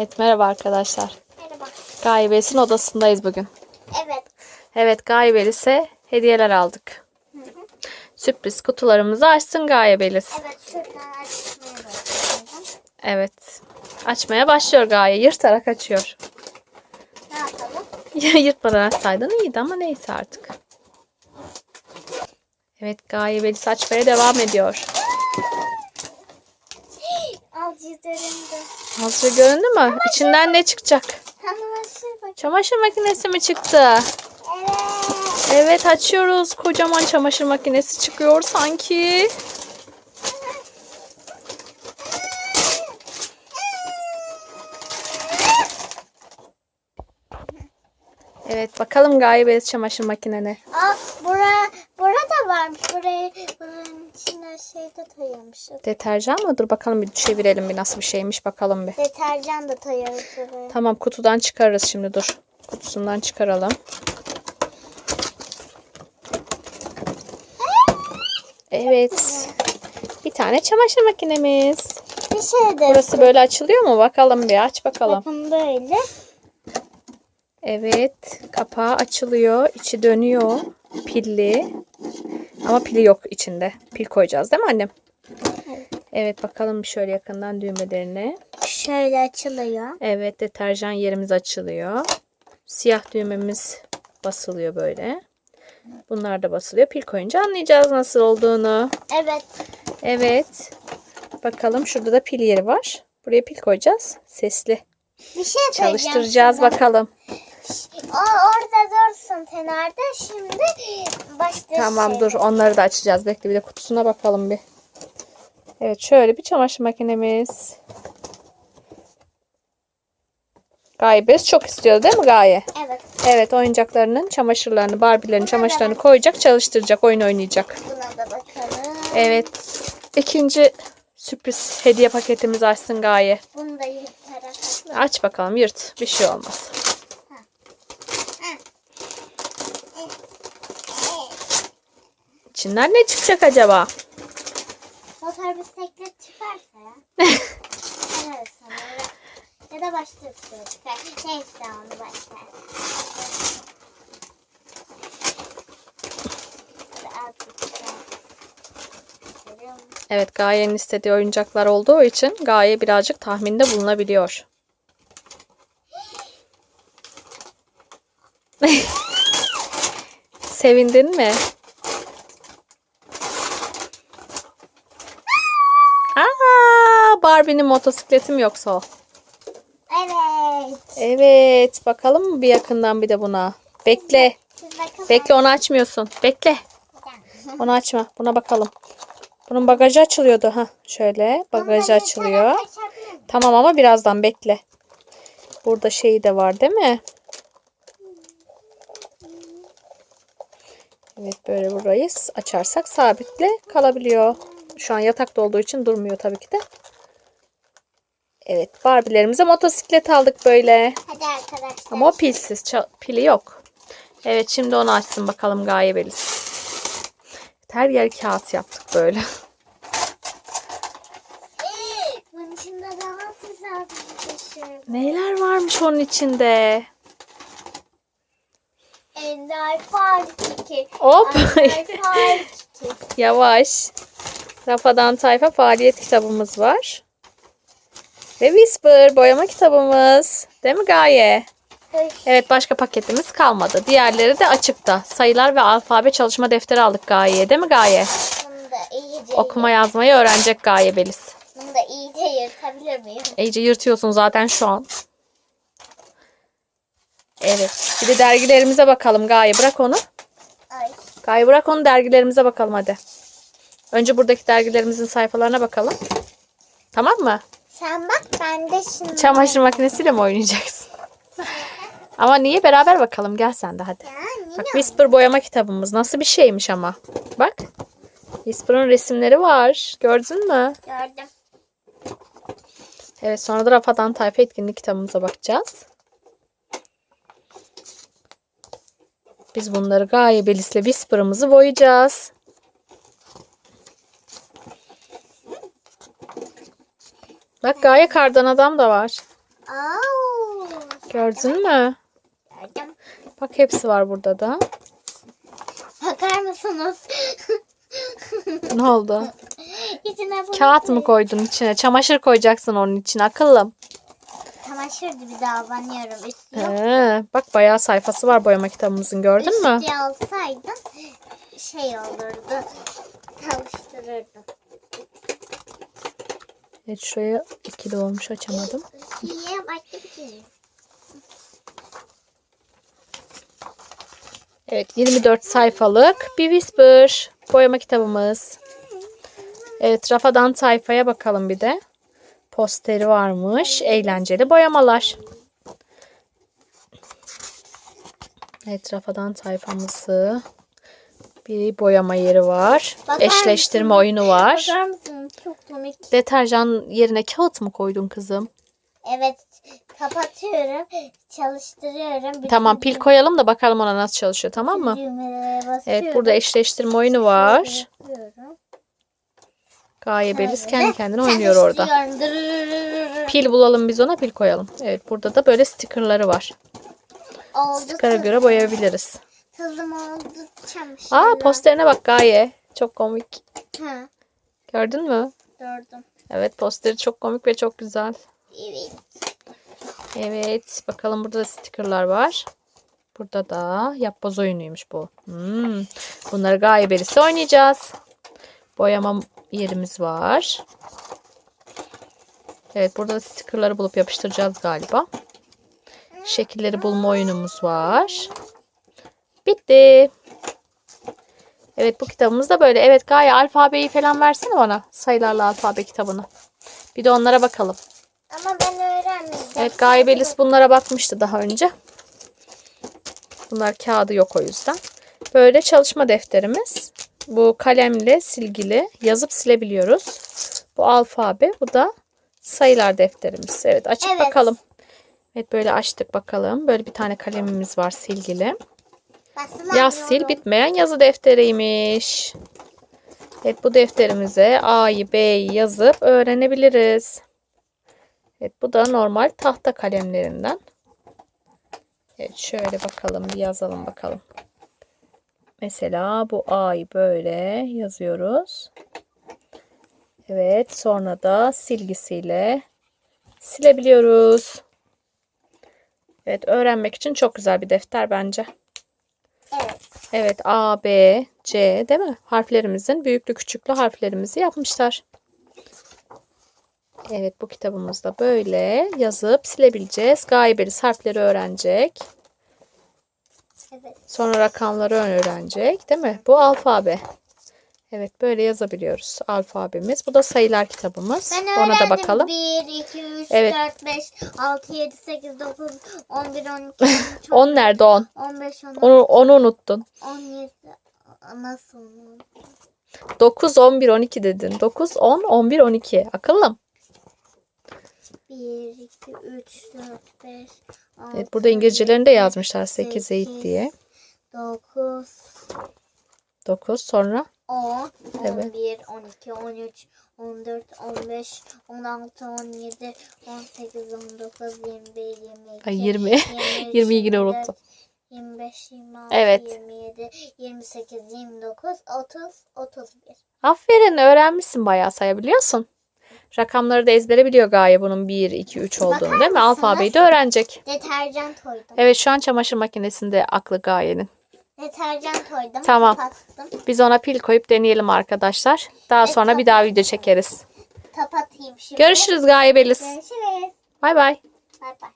Evet merhaba arkadaşlar. Merhaba. Gaybes'in odasındayız bugün. Evet. Evet Gaybelis'e hediyeler aldık. Sürpriz kutularımızı açsın Gayebelis. Evet şuradan açmaya başlayalım. Evet. Açmaya başlıyor Gaye. Yırtarak açıyor. Ne yapalım? Yırtmadan açsaydın iyiydi ama neyse artık. Evet Gayebelis açmaya devam ediyor. Cüzdanımda. Hazır göründü mü? İçinden ne çıkacak? Aşağı bak. Çamaşır makinesi mi çıktı? Evet. Evet açıyoruz. Kocaman çamaşır makinesi çıkıyor sanki. Evet bakalım Gaye çamaşır makinene. Aa bura, burada varmış. Burayı buranın içine şey de tayamışız. Deterjan mı? Dur bakalım bir çevirelim bir nasıl bir şeymiş bakalım bir. Deterjan da tayarız buraya. Tamam kutudan çıkarırız şimdi dur. Kutusundan çıkaralım. Evet. Bir tane çamaşır makinemiz. Bir şey de. Burası böyle açılıyor mu? Bakalım bir aç bakalım. Bakın böyle. Evet. Kapağı açılıyor. içi dönüyor. Pilli. Ama pili yok içinde. Pil koyacağız değil mi annem? Evet bakalım bir şöyle yakından düğmelerine. Şöyle açılıyor. Evet deterjan yerimiz açılıyor. Siyah düğmemiz basılıyor böyle. Bunlar da basılıyor. Pil koyunca anlayacağız nasıl olduğunu. Evet. Evet. Bakalım şurada da pil yeri var. Buraya pil koyacağız. Sesli. Bir şey Çalıştıracağız sana. bakalım. O orada dursun kenarda. Şimdi başka Tamam şey. dur onları da açacağız. Bekle bir de kutusuna bakalım bir. Evet şöyle bir çamaşır makinemiz. Gaye bez çok istiyor değil mi Gaye? Evet. Evet oyuncaklarının çamaşırlarını, Barbie'lerin çamaşırlarını koyacak, çalıştıracak, oyun oynayacak. Buna da bakalım. Evet. İkinci sürpriz hediye paketimizi açsın Gaye. Bunu da yırtarak. Aç bakalım yırt. Bir şey olmaz. İçinden ne çıkacak acaba? Motor bisiklet çıkarsa ya. sana. Ya da başka bir şey çıkar. Neyse onu başka. Evet Gaye'nin istediği oyuncaklar olduğu için Gaye birazcık tahminde bulunabiliyor. Sevindin mi? Aa, Barbie'nin motosikleti mi yoksa o? Evet. Evet, bakalım mı bir yakından bir de buna? Bekle. Bekle onu açmıyorsun. Bekle. Onu açma. Buna bakalım. Bunun bagajı açılıyordu. ha. Şöyle bagajı açılıyor. Tamam ama birazdan bekle. Burada şeyi de var değil mi? Evet böyle burayı açarsak sabitle kalabiliyor. Şu an yatakta olduğu için durmuyor tabii ki de. Evet Barbie'lerimize motosiklet aldık böyle. Hadi arkadaşlar. Ama o pilsiz. Pili yok. Evet şimdi onu açsın bakalım Gaye Beliz. Her yer kağıt yaptık böyle. Bunun içinde daha güzel bir şey. Neler varmış onun içinde? Ender Fark 2. Hop. Ender Fark 2. Yavaş. Rafadan Tayfa faaliyet kitabımız var. Ve Whisper boyama kitabımız. Değil mi Gaye? Evet başka paketimiz kalmadı. Diğerleri de açıkta. Sayılar ve alfabe çalışma defteri aldık Gaye'ye. Değil mi Gaye? Bunu da iyice Okuma yazmayı öğrenecek Gaye Beliz. Bunu da iyice yırtabilir miyim? İyice yırtıyorsun zaten şu an. Evet. Bir de dergilerimize bakalım Gaye. Bırak onu. Ay. Gaye bırak onu dergilerimize bakalım hadi. Önce buradaki dergilerimizin sayfalarına bakalım. Tamam mı? Sen bak ben de şimdi. Çamaşır makinesiyle mi oynayacaksın? ama niye? Beraber bakalım. Gel sen de hadi. Ya? Bak Whisper boyama kitabımız. Nasıl bir şeymiş ama. Bak. Whisper'ın resimleri var. Gördün mü? Gördüm. Evet sonra da Rafadan Tayfa etkinlik kitabımıza bakacağız. Biz bunları Gaye Belis'le Whisper'ımızı boyayacağız. Bak Gaye kardan adam da var. Gördün mü? Gördüm. Bak hepsi var burada da. Bakar mısınız? Ne oldu? İçine bunu Kağıt mı koydun içine? Çamaşır koyacaksın onun için akıllım. Çamaşır bir daha banıyorum. Üstü yok. Ee, bak bayağı sayfası var boyama kitabımızın gördün mü? Üstü alsaydın şey olurdu. Çalıştırırdım. Evet şuraya ikili olmuş açamadım. Şey. Evet 24 sayfalık bir Whisper boyama kitabımız. Evet rafadan sayfaya bakalım bir de. Posteri varmış. Eğlenceli boyamalar. Evet rafadan sayfamızı. Bir boyama yeri var. Bakar Eşleştirme mısın? oyunu var. Bakar mısın? Çok komik. Deterjan yerine kağıt mı koydun kızım? Evet. Kapatıyorum. Çalıştırıyorum. Bütün Tamam pil koyalım da bakalım ona nasıl çalışıyor tamam mı? Evet burada eşleştirme oyunu var. Gaye Beliz kendi kendine oynuyor orada. Pil bulalım biz ona pil koyalım. Evet burada da böyle stickerları var. Oldu. Sticker'a göre boyayabiliriz. Tuzum oldu. Çamaşır. Aa posterine bak Gaye. Çok komik. Ha, Gördün mü? gördüm. Evet posteri çok komik ve çok güzel. Evet. Evet bakalım burada da stickerlar var. Burada da yapboz oyunuymuş bu. Hmm. Bunları Gaye Belis'e oynayacağız. Boyama yerimiz var. Evet burada da stickerları bulup yapıştıracağız galiba. Şekilleri bulma oyunumuz var. Bitti. Evet bu kitabımız da böyle. Evet Gaye alfabeyi falan versene bana. Sayılarla alfabe kitabını. Bir de onlara bakalım. Ama ben öğrenmeyeceğim. Evet Gaye Belis bunlara bakmıştı daha önce. Bunlar kağıdı yok o yüzden. Böyle çalışma defterimiz. Bu kalemle silgili yazıp silebiliyoruz. Bu alfabe. Bu da sayılar defterimiz. Evet açıp Evet. bakalım. Evet böyle açtık bakalım. Böyle bir tane kalemimiz var silgili. Yaz sil bitmeyen yazı defteriymiş. Evet bu defterimize A'yı B'yi yazıp öğrenebiliriz. Evet bu da normal tahta kalemlerinden. Evet şöyle bakalım bir yazalım bakalım. Mesela bu A'yı böyle yazıyoruz. Evet sonra da silgisiyle silebiliyoruz. Evet öğrenmek için çok güzel bir defter bence. Evet. Evet A, B, C değil mi? Harflerimizin büyüklü küçüklü harflerimizi yapmışlar. Evet bu kitabımızda böyle yazıp silebileceğiz. Gayebelis harfleri öğrenecek. Evet. Sonra rakamları öğrenecek değil mi? Bu alfabe. Evet böyle yazabiliyoruz alfabemiz. Bu da sayılar kitabımız. Ben Ona da bakalım. 1, 2, 3, Evet. 4, 5, 6, 7, 8, 9, 11, 12, 13, 10 nerede 10? 15, 16, Onu, onu unuttun. 17. Nasıl onu? 9, 11, 12 dedin. 9, 10, 11, 12. Akıllım. 1, 2, 3, 4, 5, 6, Evet burada İngilizcelerini de yazmışlar 8, 8 diye. 9, 9 sonra 10, Evet. 11, 12, 13, 14, 15, 16, 17, 18, 19, 21, 22, Ay, 20. 23, 20'yi yine 24, unuttum. 25, 26, Evet. 27, 28, 29, 30, 31. Aferin öğrenmişsin bayağı sayabiliyorsun. Rakamları da ezbere biliyor Gaye bunun 1, 2, 3 olduğunu Bakar değil mi? mısınız? Alfabeyi de öğrenecek. Deterjan koydum. Evet şu an çamaşır makinesinde aklı Gaye'nin. Deterjan koydum. Tamam. Kapattım. Biz ona pil koyup deneyelim arkadaşlar. Daha sonra bir daha video çekeriz. Kapatayım şimdi. Görüşürüz Gaye Beliz. Görüşürüz. Bay bay. Bay bay.